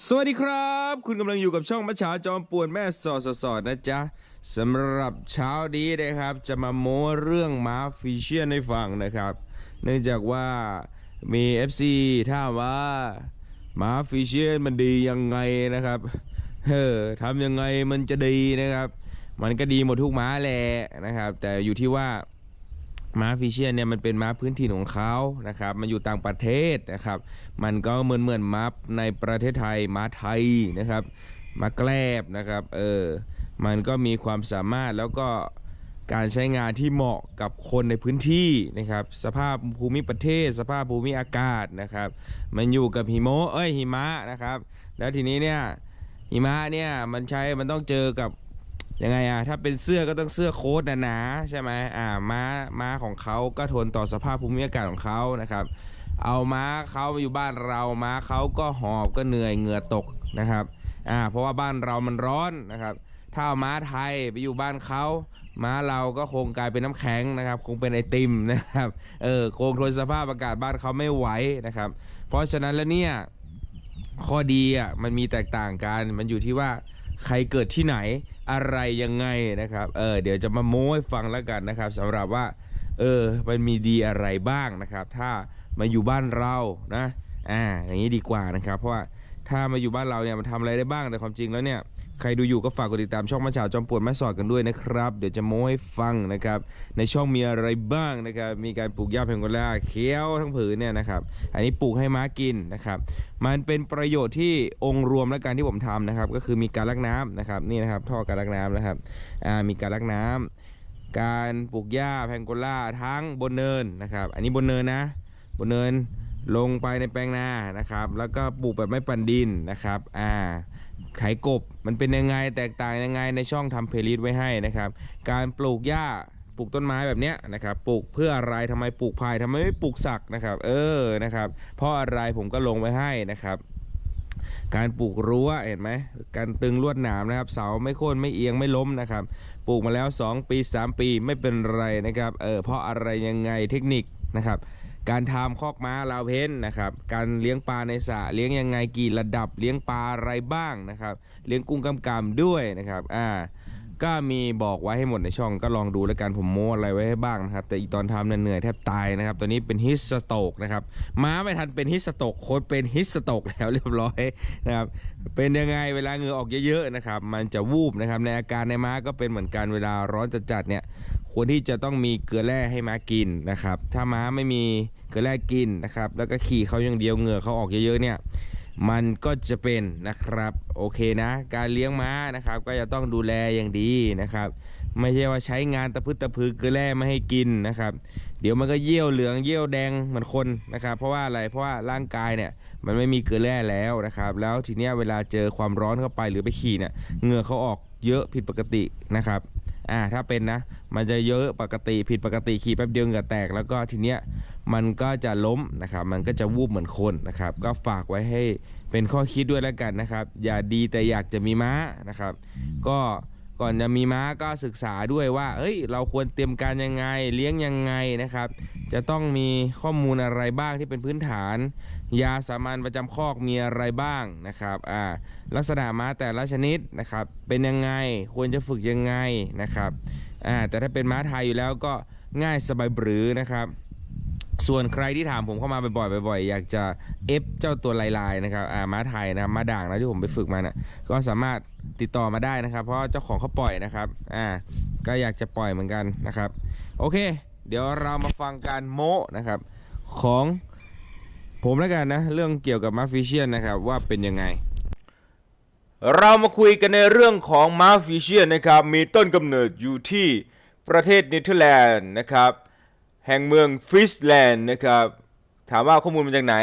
สวัสดีครับ คุณกำลังอยู่กับช่องมัชชาจอมป่วนแม่สอดสอดสอนะจ๊ะสำหรับเช้านี้นะครับ จะมาโม้เรื่องมาฟิเชียนให้ฟังนะครับ เนื่องจากว่ามี FC ถามว่ามาฟิเชียนมันดียังไงนะครับเฮ้อทำยังไงมันจะดีนะครับ มันก็ดีหมดทุกม้าแหละนะครับ แต่อยู่ที่ว่า ม้าฟิเชียนเนี่ยมันเป็นม้าพื้นถิ่นของเขานะครับมันอยู่ต่างประเทศนะครับ มันก็เหมือนเหมือนม้าในประเทศไทยม้าไทยนะครับม้าแกลบนะครับเออมันก็มีความสามารถแล้วก็การใช้งานที่เหมาะกับคนในพื้นที่นะครับ สภาพภูมิประเทศ สภาพภูมิอากาศนะครับ มันอยู่กับหิโมะเอ้ยหิมะนะครับ แล้วทีนี้เนี่ยหิมะเนี่ยมันใช้มันต้องเจอกับ ยังไงอะถ้าเป็นเสื้อก็ต้องเสื้อโค้ทหนาใช่ไหมอ่าม้าม้าของเขาก็ทนต่อสภาพภูมิอากาศของเขานะครับ เอาม้าเขามาอยู่บ้านเราม้าเขาก็หอบก็เหนื่อยเหงื่อตกนะครับอ่าเพราะว่าบ้านเรามันร้อนนะครับ ถ้าเอาม้าไทยไปอยู่บ้านเขาม้าเราก็คงกลายเป็นน้ำแข็งนะครับ คงเป็นไอติมนะครับเออคงทนสภาพอากาศบ้านเขาไม่ไหวนะครับ เพราะฉะนั้นแล้วเนี่ยข้อดีอะมันมีแตกต่างกันมันอยู่ที่ว่าใครเกิดที่ไหน อะไรยังไงนะครับ เออเดี๋ยวจะมาโม้ให้ฟังแล้วกันนะครับสำหรับว่า เออมันมีดีอะไรบ้างนะครับ ถ้ามาอยู่บ้านเรานะอ่าอย่างนี้ดีกว่านะครับ เพราะว่าถ้ามาอยู่บ้านเราเนี่ยมันทำอะไรได้บ้างแต่ความจริงแล้วเนี่ย ใครดูอยู่ก็ฝากกดติดตามช่องมาชาวจอมปวดแม่สอดกันด้วยนะครับ เดี๋ยวจะโม้ให้ฟังนะครับ ในช่องมีอะไรบ้างนะครับ มีการปลูกหญ้าเพงโกล่าเคี้ยวทั้งผืนเนี่ยนะครับ อันนี้ปลูกให้ม้ากินนะครับ มันเป็นประโยชน์ที่องค์รวมและการที่ผมทำนะครับ ก็คือมีการลักน้ำนะครับนี่นะครับท่อการลักน้ำนะครับอ่ามีการลักน้ำการปลูกหญ้าแพงโกล่าทั้งบนเนินนะครับ อันนี้บนเนินนะ บนเนินลงไปในแปลงนานะครับ แล้วก็ปลูกแบบไม่ปั่นดินนะครับอ่า ไถกบมันเป็นยังไงแตกต่างยังไงในช่องทำเพลย์ลิสต์ไว้ให้นะครับ การปลูกหญ้าปลูกต้นไม้แบบเนี้ยนะครับปลูกเพื่ออะไรทำไมปลูกพายทำไมไม่ปลูกสักนะครับ เออนะครับ เพราะอะไรผมก็ลงไว้ให้นะครับ การปลูกรั้วเห็นไหมการตึงลวดหนามนะครับ เสาไม่โค่นไม่เอียงไม่ล้มนะครับ ปลูกมาแล้ว 2 ปี 3 ปีไม่เป็นไรนะครับเออเพราะอะไรยังไงเทคนิคนะครับ การทำคอกม้าลาวเพ้นนะครับ การเลี้ยงปลาในสระเลี้ยงยังไงกี่ระดับเลี้ยงปลาอะไรบ้างนะครับ เลี้ยงกุ้งกำกำด้วยนะครับอ่าก็มีบอกไว้ให้หมดในช่องก็ลองดูแล้วกันผมโม้อะไรไว้ให้บ้างนะครับ แต่อีตอนทำเนี่ยเหนื่อยแทบตายนะครับ ตอนนี้เป็นฮิสสโตกนะครับม้าไม่ทันเป็นฮิสสโตกโค้ดเป็นฮิสสโตกแล้วเรียบร้อยนะครับเป็นยังไงเวลาเหงื่อออกเยอะๆนะครับ มันจะวูบนะครับในอาการในม้าก็เป็นเหมือนกันเวลาร้อนจัดๆเนี่ย ควรที่จะต้องมีเกลือแร่ให้ม้ากินนะครับ ถ้าม้าไม่มีเกลือแร่กินนะครับ แล้วก็ขี่เขาอย่างเดียวเหงื่อเขาออกเยอะๆเนี่ยมันก็จะเป็นนะครับโอเคนะ การเลี้ยงม้านะครับ ก็จะต้องดูแลอย่างดีนะครับ ไม่ใช่ว่าใช้งานตะพึดตะพือเกลือแร่ไม่ให้กินนะครับ เดี๋ยวมันก็เยี่ยวเหลืองเยี่ยวแดงเหมือนคนนะครับ เพราะว่าอะไรเพราะว่าร่างกายเนี่ยมันไม่มีเกลือแร่แล้วนะครับ แล้วทีเนี้ยเวลาเจอความร้อนเข้าไปหรือไปขี่เนี่ยเหงื่อเขาออกเยอะผิดปกตินะครับ อ่าถ้าเป็นนะ มันจะเยอะปกติผิดปกติขี่แป๊บเดียวเหงื่อแตก แล้วก็ทีเนี้ยมันก็จะล้มนะครับมันก็จะวูบเหมือนคนนะครับ ก็ฝากไว้ให้เป็นข้อคิดด้วยแล้วกันนะครับ อย่าดีแต่อยากจะมีม้านะครับ ก็ก่อนจะมีม้าก็ศึกษาด้วยว่าเฮ้ย เราควรเตรียมการยังไง เลี้ยงยังไงนะครับ จะต้องมีข้อมูลอะไรบ้างที่เป็นพื้นฐาน ยาสามัญประจำคอกมีอะไรบ้างนะครับอ่าลักษณะม้าแต่ละชนิดนะครับเป็นยังไงควรจะฝึกยังไงนะครับอ่าแต่ถ้าเป็นม้าไทยอยู่แล้วก็ง่ายสบายบรือนะครับ ส่วนใครที่ถามผมเข้ามาบ่อยๆบ่อยๆอยากจะเอฟเจ้าตัวลายๆนะครับอ่าม้าไทยนะครับม้าด่างนะที่ผมไปฝึกมานะ่ะก็สามารถติดต่อมาได้นะครับ เพราะเจ้าของเขาปล่อยนะครับอ่าก็อยากจะปล่อยเหมือนกันนะครับ โอเค เดี๋ยวเรามาฟังการโมนะครับของ ผมแล้วกันนะ เรื่องเกี่ยวกับมาฟิเชียนนะครับว่าเป็นยังไง เรามาคุยกันในเรื่องของมาฟิเชียนนะครับ มีต้นกำเนิดอยู่ที่ประเทศเนเธอร์แลนด์นะครับ แห่งเมืองฟริสแลนด์นะครับ ถามว่าข้อมูลมาจากไหน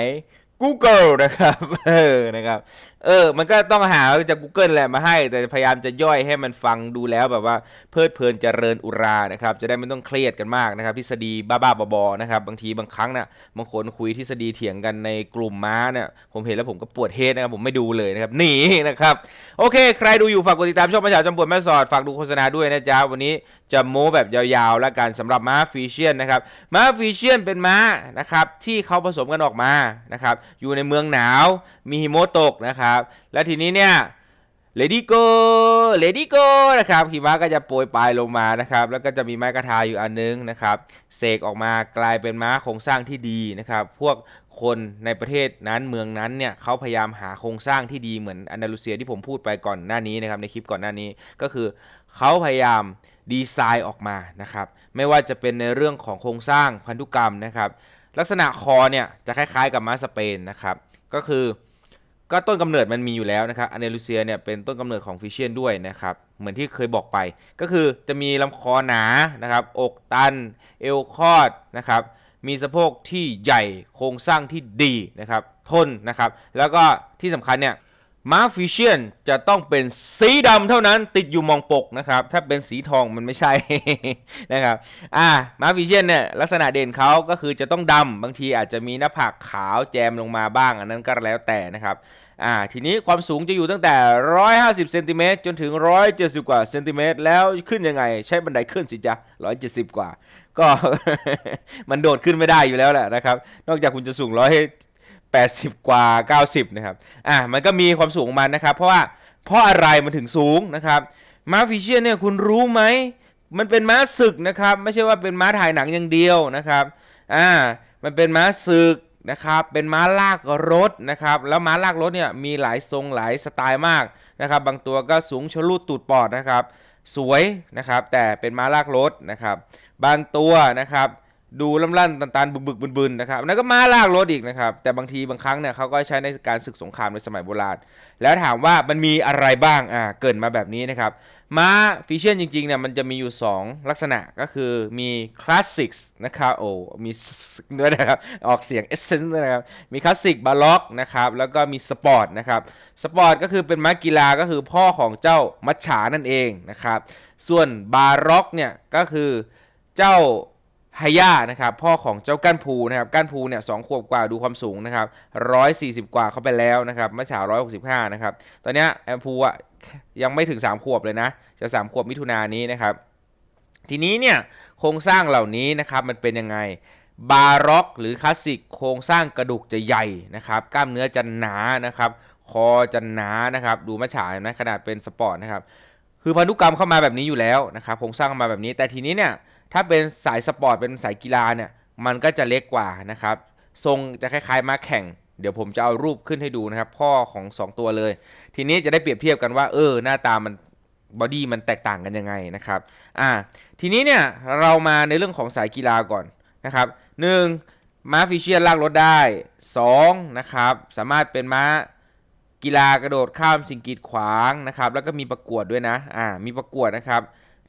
Google นะครับเออนะครับเออ มันก็ต้องหาจาก Google แหละมาให้ แต่พยายามจะย่อยให้มันฟังดูแล้วแบบว่าเพลิดเพลินเจริญอุรานะครับ จะได้ไม่ต้องเครียดกันมากนะครับ ทฤษฎีบ้าๆบอๆนะครับ บางทีบางครั้งน่ะบางคนคุยทฤษฎีเถียงกันในกลุ่มม้าเนี่ย ผมเห็นแล้วผมก็ปวดเฮดนะครับ ผมไม่ดูเลยนะครับ หนีนะครับ โอเค ใครดูอยู่ฝากกดติดตามช่องประชาจอมปวดแม่สอด ฝากดูโฆษณาด้วยนะจ๊ะ วันนี้จะโม้แบบยาวๆ แล้วกันสำหรับม้าฟิเชียนนะครับ ม้าฟิเชียนเป็นม้านะครับที่เขาผสมกันออกมา นะครับ อยู่ในเมืองหนาว มีหิมะตกนะครับนะครับ และทีนี้เนี่ย Lady Go Lady Go นะครับหิมะก็จะโปรยปลายลงมานะครับ แล้วก็จะมีไม้กระทาอยู่อันนึงนะครับ เสกออกมากลายเป็นม้าโครงสร้างที่ดีนะครับ พวกคนในประเทศนั้นเมืองนั้นเนี่ยเขาพยายามหาโครงสร้างที่ดีเหมือนอันดาลูเซียที่ผมพูดไปก่อนหน้านี้นะครับในคลิปก่อนหน้านี้ก็คือเขาพยายามดีไซน์ออกมานะครับ ไม่ว่าจะเป็นในเรื่องของโครงสร้างพันธุกรรมนะครับ ลักษณะคอเนี่ยจะคล้ายๆกับม้าสเปนนะครับ ก็คือ ก็ต้นกำเนิดมันมีอยู่แล้วนะครับอเนลูเซียเนี่ยเป็นต้นกำเนิดของฟิเชียนด้วยนะครับ เหมือนที่เคยบอกไป ก็คือจะมีลำคอหนานะครับ อกตัน เอวคอดนะครับ มีสะโพกที่ใหญ่โครงสร้างที่ดีนะครับ ทนนะครับ แล้วก็ที่สำคัญเนี่ย ม้าฟิเชียนจะต้องเป็นสีดำเท่านั้นติดอยู่มองปกนะครับ ถ้าเป็นสีทองมันไม่ใช่ นะครับ อ่าม้าฟิเชียนเนี่ยลักษณะเด่นเขาก็คือจะต้องดำบางทีอาจจะมีหน้าผากขาวแจมลงมาบ้าง อันนั้นก็แล้วแต่นะครับ อ่า ทีนี้ความสูงจะอยู่ตั้งแต่ 150เซนติเมตรจนถึง 170 กว่าเซนติเมตรแล้วขึ้นยังไง ใช้บันไดขึ้นสิจ๊ะ170 กว่า ก็มันโดดขึ้นไม่ได้อยู่แล้วแหละนะครับ นอกจากคุณจะสูง 80 กว่า 90 นะครับ อ่ามันก็มีความสูงของมันนะครับ เพราะว่าเพราะอะไรมันถึงสูงนะครับม้าฟิเชียเนี่ยคุณรู้ไหม มันเป็นม้าศึกนะครับ ไม่ใช่ว่าเป็นม้าถ่ายหนังอย่างเดียวนะครับ อ่า มันเป็นม้าศึกนะครับ เป็นม้าลากรถนะครับ แล้วม้าลากรถเนี่ยมีหลายทรงหลายสไตล์มากนะครับ บางตัวก็สูงชะลูดตูดปอดนะครับ สวยนะครับ แต่เป็นม้าลากรถนะครับ บางตัวนะครับ ดูล่ำลั่นตันตันบึกบึกบึนบึนนะครับนั่นก็ม้าลากรถอีกนะครับ แต่บางทีบางครั้งเนี่ยเขาก็ใช้ในการศึกสงครามในสมัยโบราณ แล้วถามว่ามันมีอะไรบ้างอ่าเกรินมาแบบนี้นะครับ ม้าฟิเชียนจริงๆเนี่ยมันจะมีอยู่ 2 ลักษณะก็คือมีคลาสสิกนะครับโอ้มีด้วยนะครับออกเสียงเอเซนต์นะครับ มีคลาสสิกบาล็อกนะครับแล้วก็มีสปอร์ตนะครับสปอร์ตก็คือเป็นม้ากีฬาก็คือพ่อของเจ้ามัจฉานั่นเองนะครับส่วนบาร็อกเนี่ยก็คือเจ้า ไฮย่านะครับพ่อของเจ้าก้านภูนะครับก้านภูเนี่ยสองขวบกว่าดูความสูงนะครับร้อยสี่สิบกว่าเข้าไปแล้วนะครับเมื่อเช้าร้อยหกสิบห้านะครับตอนนี้แอมพูอะยังไม่ถึงสามขวบเลยนะ จะสามขวบมิถุนายนนี้นะครับ ทีนี้เนี่ยโครงสร้างเหล่านี้นะครับมันเป็นยังไงบาร็อกหรือคลาสสิกโครงสร้างกระดูกจะใหญ่นะครับกล้ามเนื้อจะหนานะครับคอจะหนานะครับดูมัจฉาเห็นไหมขนาดเป็นสปอร์ตนะครับคือพันธุกรรมเข้ามาแบบนี้อยู่แล้วนะครับโครงสร้างเข้ามาแบบนี้แต่ทีนี้เนี่ย ถ้าเป็นสายสปอร์ตเป็นสายกีฬาเนี่ยมันก็จะเล็กกว่านะครับ ทรงจะคล้ายๆม้าแข่ง เดี๋ยวผมจะเอารูปขึ้นให้ดูนะครับ พ่อของ 2 ตัวเลย ทีนี้จะได้เปรียบเทียบกันว่า เออ หน้าตามันบอดี้มันแตกต่างกันยังไงนะครับ อ่า ทีนี้เนี่ยเรามาในเรื่องของสายกีฬาก่อนนะครับหนึ่งม้าฟิเชียนลากรถได้สองนะครับ สามารถเป็นม้ากีฬากระโดดข้ามสิ่งกีดขวางนะครับ แล้วก็มีประกวดด้วยนะ อ่า มีประกวดนะครับ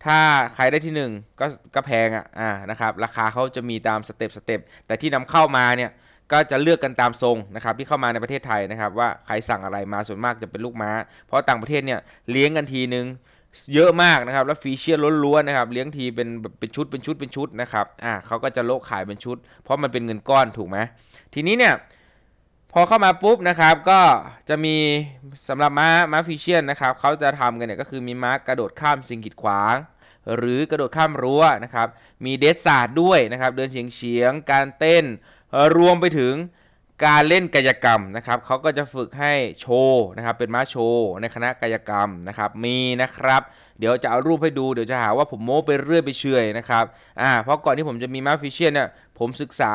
ถ้าใครได้ที่หนึ่งก็ก็แพงอะอ่านะครับราคาเขาจะมีตามสเต็ปสเต็ปแต่ที่นำเข้ามาเนี่ยก็จะเลือกกันตามทรงนะครับที่เข้ามาในประเทศไทยนะครับ ว่าใครสั่งอะไรมาส่วนมากจะเป็นลูกม้า เพราะต่างประเทศเนี่ยเลี้ยงกันทีนึงเยอะมากนะครับ แล้วฟีเชียร์ล้วนๆนะครับ เลี้ยงทีเป็นแบบเป็นชุดเป็นชุดเป็นชุดนะครับอ่าเขาก็จะโลกขายเป็นชุด เพราะมันเป็นเงินก้อนถูกไหมทีนี้เนี่ย พอเข้ามาปุ๊บนะครับก็จะมีสำหรับม้าม้าฟิเชียนนะครับเขาจะทำกันเนี่ยก็คือมีม้ากระโดดข้ามสิ่งกีดขวาง หรือกระโดดข้ามรั้วนะครับ มีเดสศาสตร์ด้วยนะครับ เดินเฉียงเฉียงการเต้น รวมไปถึงการเล่นกายกรรมนะครับเขาก็จะฝึกให้โชว์นะครับ เป็นม้าโชว์ในคณะกายกรรมนะครับ มีนะครับ เดี๋ยวจะเอารูปให้ดูเดี๋ยวจะหาว่าผมโม้ไปเรื่อยไปเฉยนะครับอ่าเพราะก่อนที่ผมจะมีม้าฟิเชียนเนี่ยผมศึกษา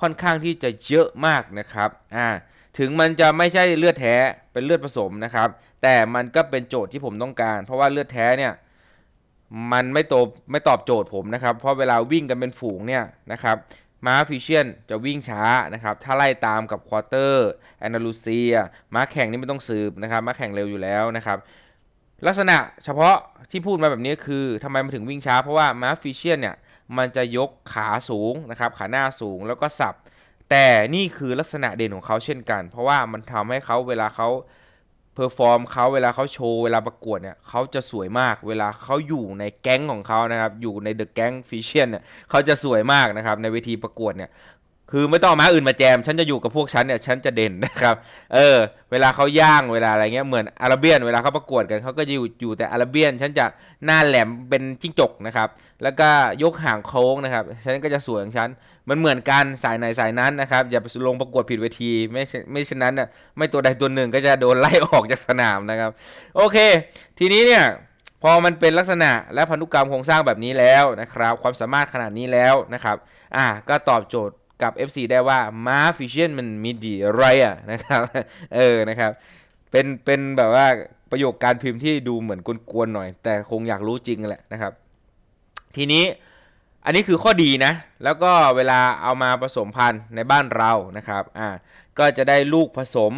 ค่อนข้างที่จะเยอะมากนะครับอ่าถึงมันจะไม่ใช่เลือดแท้เป็นเลือดผสมนะครับ แต่มันก็เป็นโจทย์ที่ผมต้องการ เพราะว่าเลือดแท้เนี่ยมันไม่โตไม่ตอบโจทย์ผมนะครับ เพราะเวลาวิ่งกันเป็นฝูงเนี่ยนะครับม้าฟิเชียนจะวิ่งช้านะครับ ถ้าไล่ตามกับควอเตอร์แอนดาลูเซียม้าแข่งนี่ไม่ต้องสืบนะครับ ม้าแข่งเร็วอยู่แล้วนะครับ ลักษณะเฉพาะที่พูดมาแบบนี้คือทำไมมันถึงวิ่งช้า เพราะว่าม้าฟิเชียนเนี่ย มันจะยกขาสูงนะครับขาหน้าสูงแล้วก็สับ แต่นี่คือลักษณะเด่นของเขาเช่นกัน เพราะว่ามันทำให้เขาเวลาเขาเพอร์ฟอร์มเขาเวลาเขาโชว์เวลาประกวดเนี่ยเขาจะสวยมาก เวลาเขาอยู่ในแก๊งของเขานะครับอยู่ในเดอะแก๊งฟิชเชียนเนี่ยเขาจะสวยมากนะครับในเวทีประกวดเนี่ย คือไม่ต้องม้าอื่นมาแจม ฉันจะอยู่กับพวกฉันเนี่ย ฉันจะเด่นนะครับ เออ เวลาเขาย่าง เวลาอะไรเงี้ย เหมือนอาราเบียน เวลาเขาประกวดกันเขาก็จะอยู่อยู่แต่อาราเบียน ฉันจะหน้าแหลมเป็นจิ้งจกนะครับ แล้วก็ยกหางโค้งนะครับ ฉันก็จะสวยของฉัน มันเหมือนกันสายไหนสายนั้นนะครับ อย่าไปลงประกวดผิดเวที ไม่ไม่เช่นนั้นน่ะ ไม่ตัวใดตัวหนึ่งก็จะโดนไล่ออกจากสนามนะครับ โอเค ทีนี้เนี่ย พอมันเป็นลักษณะและพันธุกรรมโครงสร้างแบบนี้แล้วนะครับ ความสามารถขนาดนี้แล้วนะครับ อะก็ตอบโจทย์ กับ FC ได้ว่ามาฟิเชียนมันมีดีอะไรอะนะครับ เออนะครับ เป็นเป็นแบบว่าประโยคการพิมพ์ที่ดูเหมือนกวนๆหน่อย แต่คงอยากรู้จริงแหละนะครับ ทีนี้อันนี้คือข้อดีนะ แล้วก็เวลาเอามาผสมพันธุ์ในบ้านเรานะครับ อ่า ก็จะได้ลูกผสม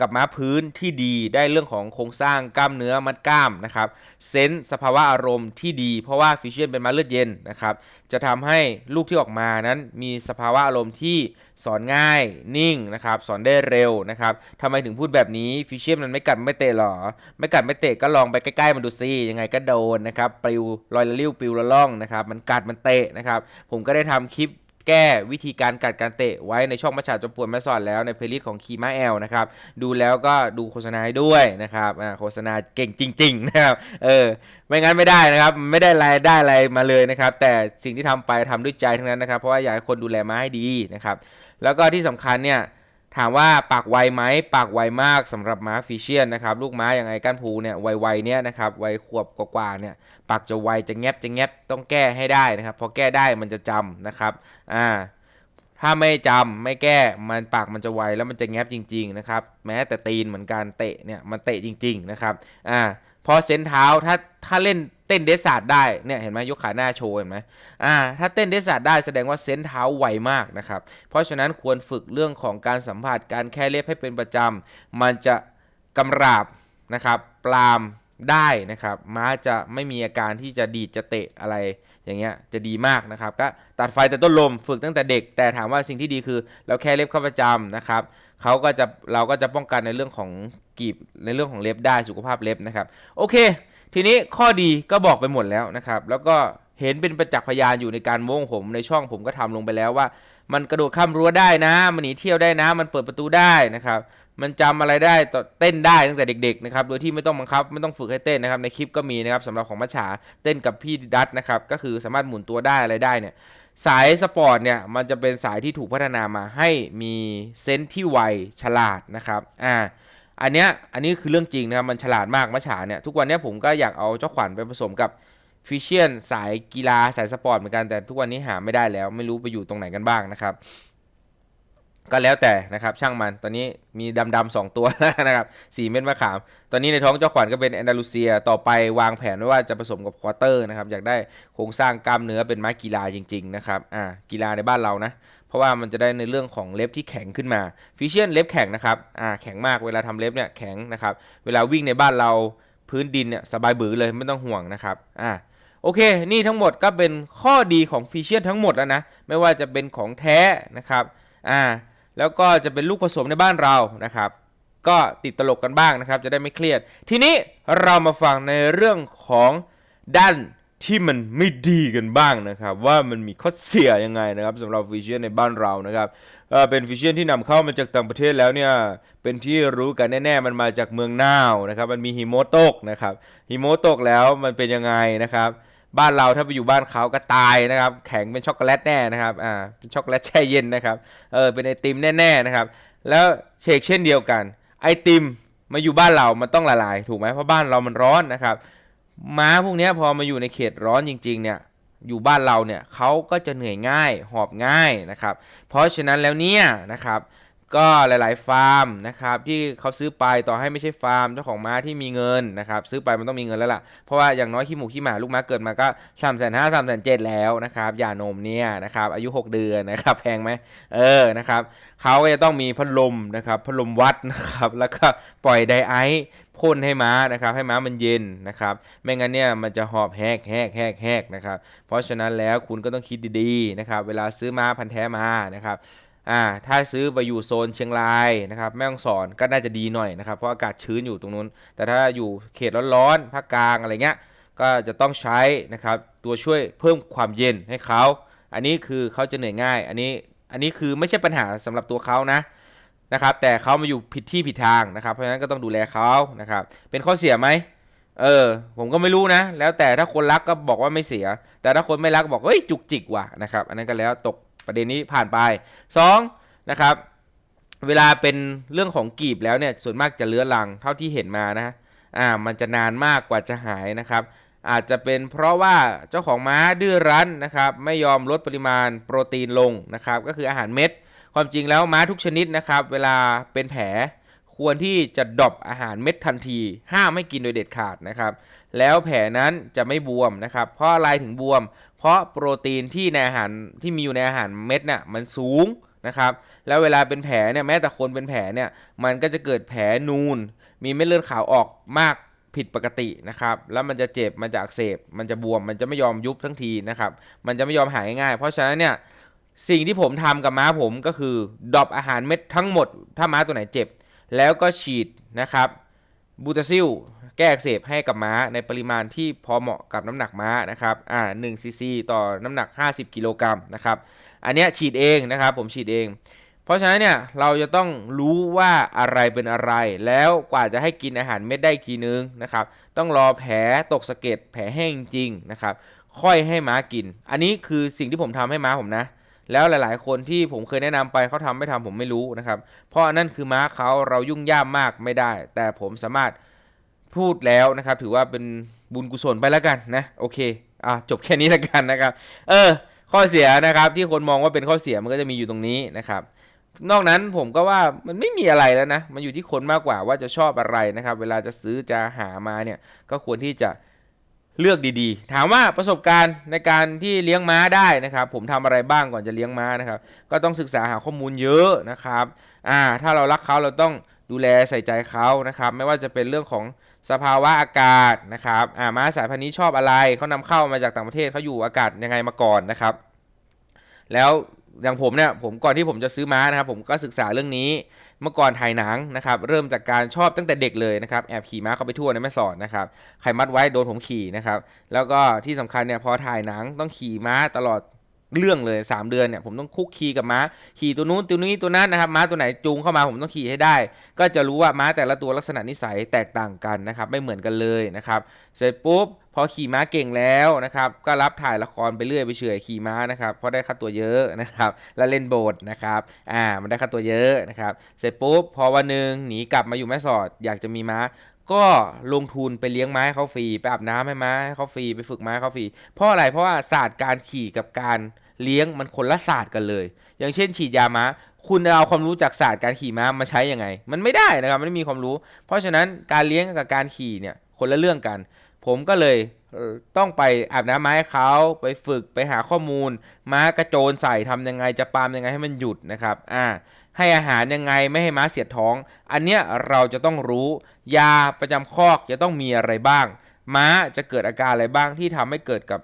กับม้าพื้นที่ดีได้เรื่องของโครงสร้างกล้ามเนื้อมัดกล้ามนะครับเซนส์สภาวะอารมณ์ที่ดี เพราะว่าฟิชเชียนเป็นม้าเลือดเย็นนะครับจะทำให้ลูกที่ออกมานั้นมีสภาวะอารมณ์ที่สอนง่ายนิ่งนะครับสอนได้เร็วนะครับทำไมถึงพูดแบบนี้ฟิชเชียนมันไม่กัดไม่เตะหรอ ไม่กัดไม่เตะก็ลองไปใกล้ๆมันดูซิยังไงก็โดนนะครับปลิวลอยละลิ้วปลิวละล่องนะครับมันกัดมันเตะนะครับผมก็ได้ทำคลิป แก้วิธีการกัดการเตะไว้ในช่องมัชชาจมปวนแม่สอนแล้วในเพลย์ลิสของคีมาแอลนะครับ ดูแล้วก็ดูโฆษณาให้ด้วยนะครับโฆษณาเก่งจริง ๆ นะครับ เออ ไม่งั้นไม่ได้นะครับ ไม่ได้รายได้อะไรมาเลยนะครับ แต่สิ่งที่ทำไปทำด้วยใจทั้งนั้นนะครับ เพราะว่าอยากให้คนดูแลม้าให้ดีนะครับ แล้วก็ที่สำคัญเนี่ย ถามว่าปากไวไหมปากไวมากสำหรับม้าฟิเชียนนะครับลูกม้าอย่างไอ้ก้านพูเนี่ยไวๆเนี่ยนะครับไวขวบกว่าๆเนี่ยปากจะไวจะแงบจะแงบต้องแก้ให้ได้นะครับพอแก้ได้มันจะจำนะครับอ่าถ้าไม่จำไม่แก้มันปากมันจะไวแล้วมันจะแงบจริง ๆ นะครับ แม้แต่ตีนเหมือนกันเตะเนี่ยมันเตะจริง ๆ นะครับอ่า พอเซนเท้าถ้าถ้าเล่นเต้นเดสซาดได้เนี่ยเห็นไหมยกขาหน้าโชว์เห็นไหมอ่าถ้าเต้นเดสซาดได้แสดงว่าเซนเท้าไวมากนะครับเพราะฉะนั้นควรฝึกเรื่องของการสัมผัสการแค่เล็บให้เป็นประจำมันจะกำราบนะครับปรามได้นะครับ ม้าจะไม่มีอาการที่จะดีดจะเตะอะไรอย่างเงี้ยจะดีมากนะครับ ก็ตัดไฟแต่ต้นลมฝึกตั้งแต่เด็ก แต่ถามว่าสิ่งที่ดีคือ เราแค่เล็บเข้าประจำนะครับเขาก็จะเราก็จะป้องกันในเรื่องของ กีบในเรื่องของเล็บได้สุขภาพเล็บนะครับ โอเค ทีนี้ข้อดีก็บอกไปหมดแล้วนะครับ แล้วก็เห็นเป็นประจักษ์พยานอยู่ในการโม้งผมในช่องผมก็ทำลงไปแล้วว่า มันกระโดดข้ามรั้วได้นะ มันหนีเที่ยวได้นะ มันเปิดประตูได้นะครับ มันจำอะไรได้ต่อเต้นได้ตั้งแต่เด็กๆนะครับโดยที่ไม่ต้องบังคับไม่ต้องฝึกให้เต้นนะครับ ในคลิปก็มีนะครับสำหรับของมัชฉาเต้นกับพี่ดัตนะครับก็คือสามารถหมุนตัวได้อะไรได้เนี่ยสายสปอร์ตเนี่ยมันจะเป็นสายที่ถูกพัฒนามาให้มีเซนส์ที่ไวฉลาดนะครับอ่า อันเนี้ยอันนี้คือเรื่องจริงนะครับมันฉลาดมากมัชฉาเนี่ยทุกวันเนี้ยผมก็อยากเอาเจ้าขวัญไปผสมกับฟิเชียนสายกีฬาสายสปอร์ตเหมือนกันแต่ทุกวันนี้หาไม่ได้แล้ว ไม่รู้ไปอยู่ตรงไหนกันบ้างนะครับ ก็แล้วแต่นะครับช่างมันตอนนี้มีดำๆสองตัวนะครับสี่เม็ดมะขาม ตอนนี้ในท้องเจ้าขวัญก็เป็นแอนดาลูเซีย ต่อไปวางแผนไว้ว่าจะผสมกับควอเตอร์นะครับอยากได้โครงสร้างกล้ามเนื้อเป็นม้ากีฬาจริง ๆ นะครับอ่ากีฬาในบ้านเรานะ เพราะว่ามันจะได้ในเรื่องของเล็บที่แข็งขึ้นมาฟิเชียนเล็บแข็งนะครับอ่าแข็งมากเวลาทำเล็บเนี่ยแข็งนะครับเวลาวิ่งในบ้านเราพื้นดินเนี่ยสบายบือเลยไม่ต้องห่วงนะครับอ่าโอเค นี่ทั้งหมดก็เป็นข้อดีของฟิเชียนทั้งหมดแล้วนะ ไม่ว่าจะเป็นของแท้นะครับ อ่า แล้วก็จะเป็นลูกผสมในบ้านเรานะครับ ก็ติดตลกกันบ้างนะครับ จะได้ไม่เครียด ทีนี้เรามาฟังในเรื่องของด้าน ที่มันไม่ดีกันบ้างนะครับ ว่ามันมีข้อเสียยังไงนะครับสำหรับฟิชเชียนในบ้านเรานะครับเป็นฟิชเชียนที่นำเข้ามาจากต่างประเทศแล้วเนี่ยเป็นที่รู้กันแน่ ๆ มันมาจากเมืองน่าวนะครับ มันมีหิมะตกนะครับหิมะตกแล้วมันเป็นยังไงนะครับบ้านเราถ้าไปอยู่บ้านเขาก็ตายนะครับ แข็งเป็นช็อกโกแลตแน่นะครับอ่าเป็นช็อกโกแลตแช่เย็นนะครับเออเป็นไอติมแน่ๆนะครับ แล้วเชกเช่นเดียวกัน ไอติมมาอยู่บ้านเรามันต้องละลายถูกไหมเพราะบ้านเรามันร้อนนะครับ ม้าพวกนี้พอมาอยู่ในเขตร้อนจริง ๆ เนี่ยอยู่บ้านเราเนี่ยเขาก็จะเหนื่อยง่ายหอบง่ายนะครับ เพราะฉะนั้นแล้วเนี่ยนะครับก็หลาย ๆ ฟาร์มนะครับที่เขาซื้อไปต่อให้ไม่ใช่ฟาร์มเจ้าของม้าที่มีเงินนะครับซื้อไปมันต้องมีเงินแล้วล่ะเพราะว่าอย่างน้อยขี้หมูขี้หมาลูกม้าเกิดมาก็สามแสนห้าสามแสนเจ็ดแล้วนะครับยานมเนี่ยนะครับอายุ 6 เดือนนะครับแพงไหมเออนะครับเขาก็จะต้องมีพัดลมนะครับพัดลมวัดนะครับแล้วก็ปล่อยไดไอซ์ พ่นให้ม้านะครับให้ม้ามันเย็นนะครับไม่งั้นเนี่ยมันจะหอบแหกแหกแหกแหกนะครับเพราะฉะนั้นแล้วคุณก็ต้องคิดดีๆนะครับเวลาซื้อม้าพันธุ์แท้มานะครับอ่าถ้าซื้อไปอยู่โซนเชียงรายนะครับแม่ฮ่องสอนก็น่าจะดีหน่อยนะครับเพราะอากาศชื้นอยู่ตรงนู้น แต่ถ้าอยู่เขตร้อนๆภาคกลางอะไรเงี้ยก็จะต้องใช้นะครับตัวช่วยเพิ่มความเย็นให้เขา อันนี้คือเขาจะเหนื่อยง่าย อันนี้อันนี้คือไม่ใช่ปัญหาสำหรับตัวเขานะ นะครับ แต่เขามาอยู่ผิดที่ผิดทางนะครับ เพราะฉะนั้นก็ต้องดูแลเขานะครับ เป็นข้อเสียไหมเออ ผมก็ไม่รู้นะ แล้วแต่ถ้าคนรักก็บอกว่าไม่เสีย แต่ถ้าคนไม่รักบอกเฮ้ยจุกจิกว่ะนะครับ อันนั้นก็แล้วตกประเด็นนี้ผ่านไปสองนะครับ เวลาเป็นเรื่องของกีบแล้วเนี่ย ส่วนมากจะเลื้อรังเท่าที่เห็นมานะอ่า มันจะนานมากกว่าจะหายนะครับ อาจจะเป็นเพราะว่าเจ้าของม้าดื้อรั้นนะครับ ไม่ยอมลดปริมาณโปรตีนลงนะครับ ก็คืออาหารเม็ด ความจริงแล้วม้าทุกชนิดนะครับ เวลาเป็นแผลควรที่จะดอปอาหารเม็ดทันที ห้ามไม่กินโดยเด็ดขาดนะครับ แล้วแผลนั้นจะไม่บวมนะครับ เพราะอะไรถึงบวม เพราะโปรตีนที่ในอาหารที่มีอยู่ในอาหารเม็ดน่ะมันสูงนะครับ แล้วเวลาเป็นแผลเนี่ยแม้แต่คนเป็นแผลเนี่ยมันก็จะเกิดแผลนูน มีเม็ดเลือดขาวออกมากผิดปกตินะครับ แล้วมันจะเจ็บ มันจะอักเสบ มันจะบวม มันจะไม่ยอมยุบทั้งทีนะครับ มันจะไม่ยอมหายง่าย เพราะฉะนั้นเนี่ย สิ่งที่ผมทำกับม้าผมก็คือดรอปอาหารเม็ดทั้งหมด ถ้าม้าตัวไหนเจ็บ แล้วก็ฉีดนะครับบูตาซิลแก้อักเสบให้กับม้าในปริมาณที่พอเหมาะกับน้ำหนักม้านะครับอ่า1ซีซีต่อน้ำหนัก 50 กิโลกรัมนะครับอันนี้ฉีดเองนะครับผมฉีดเอง เพราะฉะนั้นเนี่ยเราจะต้องรู้ว่าอะไรเป็นอะไร แล้วกว่าจะให้กินอาหารเม็ดได้ทีนึงนะครับต้องรอแผลตกสะเก็ดแผลแห้งจริงนะครับค่อยให้ม้ากิน อันนี้คือสิ่งที่ผมทำให้ม้าผมนะ แล้วหลาย ๆ คนที่ผมเคยแนะนำไปเขาทำไม่ทำผมไม่รู้นะครับ เพราะนนั่นคือม้าเขาเรายุ่งยากมากไม่ได้ แต่ผมสามารถพูดแล้วนะครับ ถือว่าเป็นบุญกุศลไปแล้วกันนะโอเคอะจบแค่นี้แล้วกันนะครับ เออ ข้อเสียนะครับ ที่คนมองว่าเป็นข้อเสียมันก็จะมีอยู่ตรงนี้นะครับนอกนั้นผมก็ว่ามันไม่มีอะไรแล้วนะ มันอยู่ที่คนมากกว่าว่าจะชอบอะไรนะครับ เวลาจะซื้อจะหามาเนี่ยก็ควรที่จะ เลือกดีๆ ถามว่าประสบการณ์ในการที่เลี้ยงม้าได้นะครับ ผมทำอะไรบ้างก่อนจะเลี้ยงม้านะครับ ก็ต้องศึกษาหาข้อมูลเยอะนะครับ อ่า ถ้าเรารักเขาเราต้องดูแลใส่ใจเขานะครับ ไม่ว่าจะเป็นเรื่องของสภาวะอากาศนะครับ อ่า ม้าสายพันธุ์นี้ชอบอะไร เขานำเข้ามาจากต่างประเทศเขาอยู่อากาศยังไงมาก่อนนะครับ แล้ว อย่างผมเนี่ยผมก่อนที่ผมจะซื้อม้านะครับ ผมก็ศึกษาเรื่องนี้เมื่อก่อนถ่ายหนังนะครับ เริ่มจากการชอบตั้งแต่เด็กเลยนะครับแอบขี่ม้าเข้าไปทั่วในแม่สอดนะครับใครมัดไว้โดนผมขี่นะครับ แล้วก็ที่สำคัญเนี่ยพอถ่ายหนังต้องขี่ม้าตลอด เรื่องเลย 3 เดือนเนี่ยผมต้องคุกคีกับม้า ขี่ตัวนู้นตัวนี้ตัวนั้นนะครับม้าตัวไหนจูงเข้ามาผมต้องขี่ให้ได้ ก็จะรู้ว่าม้าแต่ละตัวลักษณะนิสัยแตกต่างกันนะครับไม่เหมือนกันเลยนะครับเสร็จปุ๊บพอขี่ม้าเก่งแล้วนะครับก็รับถ่ายละครไปเรื่อยไปเฉยขี่ม้านะครับเพราะได้ค่าตัวเยอะนะครับแล้วเล่นโบสนะครับอ่ามันได้ค่าตัวเยอะนะครับเสร็จปุ๊บพอวันหนึ่งหนีกลับมาอยู่แม่สอดอยากจะมีม้า ก็ลงทุนไปเลี้ยงม้าให้เขาฟรีไปอาบน้ำให้ม้าให้เขาฟรีไปฝึกม้าให้เขาฟรีเพราะอะไรเพราะว่าศาสตร์การขี่กับการเลี้ยงมันคนละศาสตร์กันเลย อย่างเช่น ฉีดยาม้า คุณเอาความรู้จากศาสตร์การขี่ม้ามาใช้ยังไง มันไม่ได้นะครับมันไม่มีความรู้ เพราะฉะนั้นการเลี้ยงกับการขี่เนี่ยคนละเรื่องกัน ผมก็เลยต้องไปอาบน้ำม้าให้เขาไปฝึกไปหาข้อมูล ม้ากระโจนใส่ทำยังไงจะปามยังไงให้มันหยุดนะครับอ่า ให้อาหารยังไงไม่ให้ม้าเสียดท้อง อันเนี้ยเราจะต้องรู้ ยาประจำคอกจะต้องมีอะไรบ้าง ม้าจะเกิดอาการอะไรบ้างที่ทำให้เกิดกับ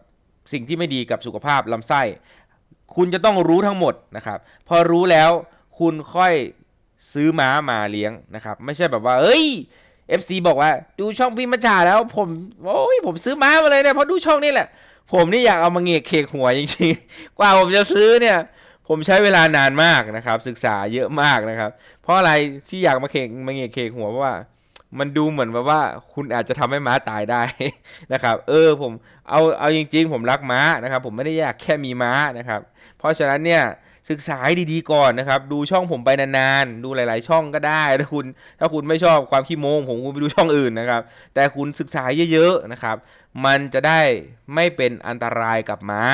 สิ่งที่ไม่ดีกับสุขภาพลำไส้ คุณจะต้องรู้ทั้งหมดนะครับ พอรู้แล้วคุณค่อยซื้อม้ามาเลี้ยงนะครับ ไม่ใช่แบบว่า เอ้ย FC บอกว่าดูช่องพี่มัจฉาแล้ว ผมโอ้ยผมซื้อม้ามาเลยเนี่ยเพราะดูช่องนี่แหละ ผมนี่อยากเอามาเงกเคกหัวจริงๆกว่าผมจะซื้อเนี่ย ผมใช้เวลานานมากนะครับ ศึกษาเยอะมากนะครับ เพราะอะไรที่อยากมาเคกมาเงกเคหัวเพราะว่า มันดูเหมือนแบบว่า คุณอาจจะทำให้ม้าตายได้นะครับ เออผมเอาเอาจริง ๆ ผมรักม้านะครับ ผมไม่ได้อยากแค่มีม้านะครับ เพราะฉะนั้นเนี่ยศึกษาให้ดีๆก่อนนะครับ ดูช่องผมไปนานๆ ดูหลายๆ ช่องก็ได้ถ้าคุณถ้าคุณไม่ชอบความขี้โมงผมคุณไปดูช่องอื่นนะครับ แต่คุณศึกษาเยอะๆนะครับ มันจะได้ไม่เป็นอันตรายกับม้า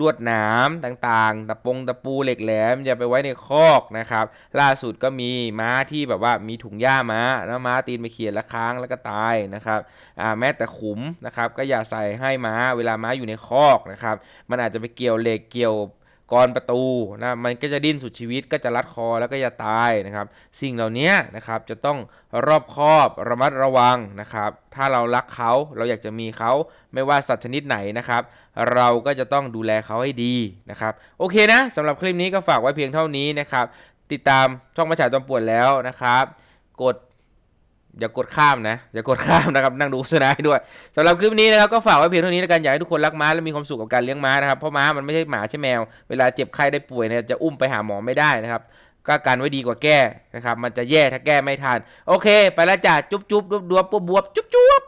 ลวดหนามต่างๆ ตะปงตะปูเหล็กแหลมอย่าไปไว้ในคอกนะครับ ล่าสุดก็มีม้าที่แบบว่ามีถุงหญ้าม้าแล้วม้าตีนไปเขียนละค้างแล้วก็ตายนะครับแม้แต่ขุมนะครับก็อย่าใส่ให้ม้าเวลาม้าอยู่ในคอกนะครับ มันอาจจะไปเกี่ยวเหล็กเกี่ยว กรประตูนะมันก็จะดิ้นสุดชีวิตก็จะรัดคอแล้วก็จะตายนะครับ สิ่งเหล่านี้นะครับจะต้องรอบคอบระมัดระวังนะครับ ถ้าเรารักเขาเราอยากจะมีเขาไม่ว่าสัตว์ชนิดไหนนะครับ เราก็จะต้องดูแลเขาให้ดีนะครับ โอเคนะสำหรับคลิปนี้ก็ฝากไว้เพียงเท่านี้นะครับ ติดตามช่องประชาจอมปวดแล้วนะครับ กด อย่ากดข้ามนะ อย่ากดข้ามนะครับนั่งดูโฆษณาให้ด้วยสำหรับคลิปนี้นะครับก็ฝากไว้เพียงเท่านี้แล้วกันอยากให้ทุกคนรักม้าและมีความสุขกับการเลี้ยงม้านะครับเพราะม้ามันไม่ใช่หมาใช่แมว เวลาเจ็บไข้ได้ป่วยเนี่ยจะอุ้มไปหาหมอไม่ได้นะครับก็การไว้ดีกว่าแก้นะครับมันจะแย่ถ้าแก้ไม่ทันโอเค ไปแล้วจ้ะจุ๊บจุ๊บดวบดวบปุ๊บบวบจุ๊บจุ๊บ